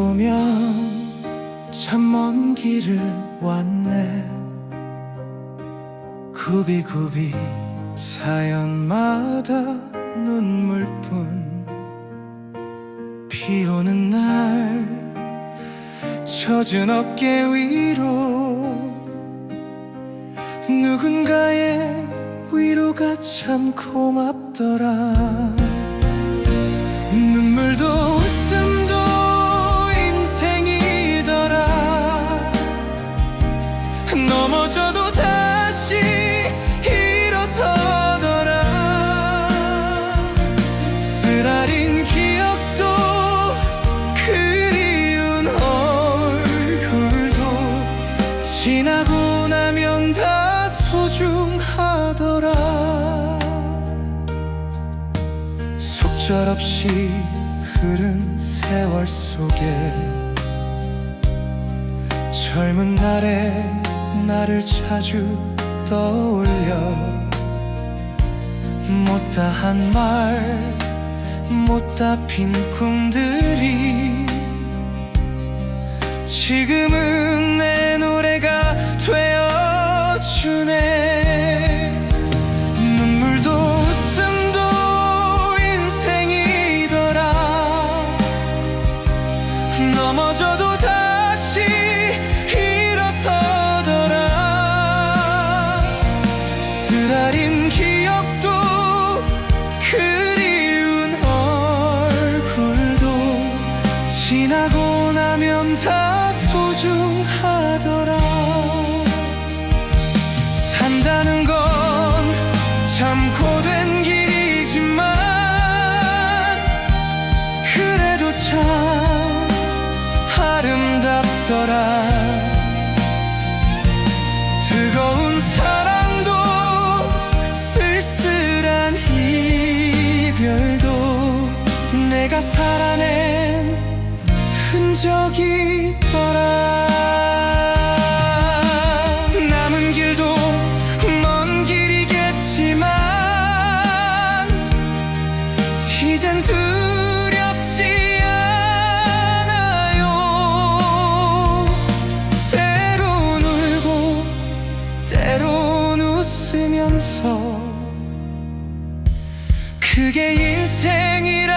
돌아보면 참 먼 길을 왔네. 굽이굽이 사연마다 눈물뿐 비 오는 날 젖은 어깨 위로 누군가의 위로가 참 고맙더라. 눈물도 절없이 흐른 세월 속에 젊은 날의 나를 자주 떠올려 못다한 말 못다 핀 꿈들이 지금은 산다는 건 참 고된 길이지만 그래도 참 아름답더라. 뜨거운 사랑도 쓸쓸한 이별도 내가 살아낸 흔적이더라 그게 인생이란